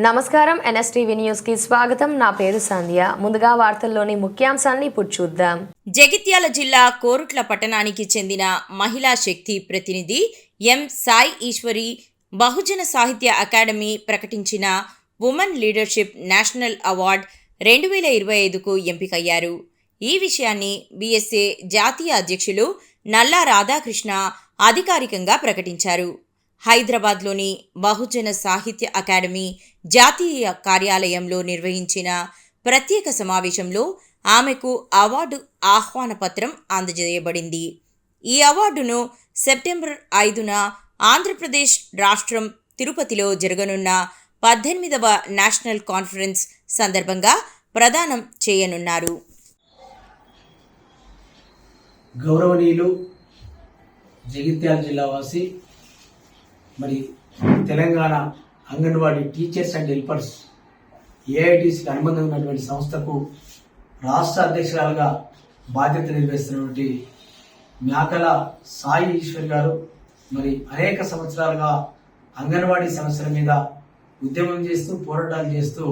నమస్కారం ఎన్ఎస్టీవీ న్యూస్కి స్వాగతం. నా పేరు సంధ్య. ముందుగా వార్తల్లోని ముఖ్యాంశాన్ని ఇప్పుడు చూద్దాం. జగిత్యాల జిల్లా కోరుట్ల పట్టణానికి చెందిన మహిళా శక్తి ప్రతినిధి ఎం సాయి ఈశ్వరి బహుజన సాహిత్య అకాడమీ ప్రకటించిన ఉమెన్ లీడర్షిప్ నేషనల్ అవార్డ్ రెండు వేల ఇరవై ఐదుకు ఎంపికయ్యారు. ఈ విషయాన్ని బీఎస్ఏ జాతీయ అధ్యక్షులు నల్లా రాధాకృష్ణ అధికారికంగా ప్రకటించారు. హైదరాబాద్లోని బహుజన సాహిత్య అకాడమీ జాతీయ కార్యాలయంలో నిర్వహించిన ప్రత్యేక సమావేశంలో ఆమెకు అవార్డు ఆహ్వాన పత్రం అందజేయబడింది. ఈ అవార్డును సెప్టెంబర్ ఐదున ఆంధ్రప్రదేశ్ రాష్ట్రం తిరుపతిలో జరగనున్న పద్దెనిమిదవ నేషనల్ కాన్ఫరెన్స్ సందర్భంగా ప్రదానం చేయనున్నారు. గౌరవనీయులు జగిత్యాల జిల్లా వాసి మరి Telangana anganwadi teachers and helpers ఏఐటీసీకి అనుబంధం ఉన్నటువంటి సంస్థకు రాష్ట్ర అధ్యక్షురాలుగా బాధ్యత నిర్వహిస్తున్నటువంటి మ్యాకల సాయి ఈశ్వర్ గారు మరి అనేక సంవత్సరాలుగా అంగన్వాడీ సమస్యల మీద ఉద్యమం చేస్తూ పోరాటాలు చేస్తూ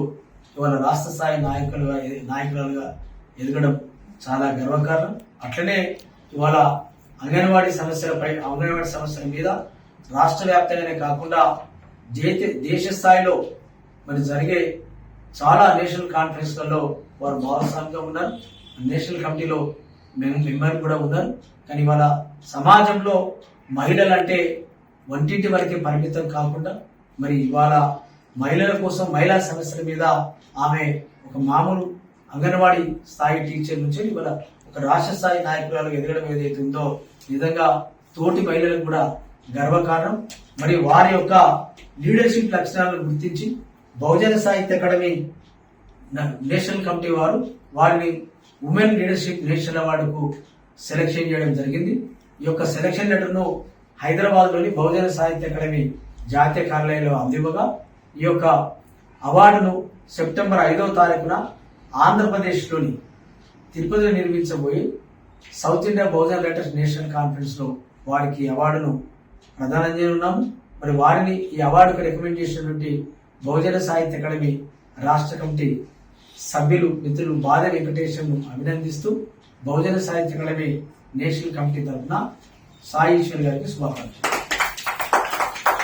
ఇవాళ రాష్ట్ర స్థాయి నాయకులుగా నాయకురాలుగా ఎదగడం చాలా గర్వకారణం. అట్లనే ఇవాళ అంగన్వాడీ సమస్యలపై అంగన్వాడీ సమస్యల మీద రాష్ట్ర వ్యాప్తంగానే కాకుండా దేశ స్థాయిలో మరి జరిగే చాలా నేషనల్ కాన్ఫరెన్స్లలో వారు భాగస్వామిగా ఉన్నారు. నేషనల్ కమిటీలో మేము మెంబర్ కూడా ఉన్నారు. కానీ ఇవాళ సమాజంలో మహిళలు అంటే వంటింటి వరకే పరిమితం కాకుండా మరి ఇవాళ మహిళల కోసం మహిళా సమస్యల మీద ఆమె ఒక మామూలు అంగన్వాడీ స్థాయి టీచర్ నుంచి ఇవాళ ఒక రాష్ట్ర స్థాయి నాయకురాలు ఎదగడం ఏదైతే ఉందో నిజంగా తోటి మహిళలకు కూడా గర్వకారణం. మరియు వారి యొక్క లీడర్షిప్ లక్షణాలను గుర్తించి బహుజన సాహిత్య అకాడమీ న- నేషనల్ కమిటీ వారు వారిని ఉమెన్ లీడర్షిప్ నేషనల్ అవార్డుకు సెలెక్షన్ చేయడం జరిగింది. ఈ యొక్క సెలక్షన్ లెటర్ను హైదరాబాద్లోని బహుజన సాహిత్య అకాడమీ జాతీయ కార్యాలయంలో అందివ్వగా ఈ యొక్క అవార్డును సెప్టెంబర్ ఐదవ తారీఖున ఆంధ్రప్రదేశ్లోని తిరుపతిలో నిర్మించబోయి south India Bahujan letters national కాన్ఫరెన్స్లో వారికి అవార్డును ప్రదానం చేయనున్నాము మరి వారిని ఈ అవార్డుకు రికమెండ్ చేసినటువంటి బహుజన సాహిత్య అకాడమీ రాష్ట్ర కమిటీ సభ్యులు మిత్రులు బాధ వెంకటేశ్వర్ను అభినందిస్తూ బహుజన సాహిత్య అకాడమీ నేషనల్ కమిటీ తరఫున సాయి ఈశ్వర్ గారికి శుభాకాంక్షలు.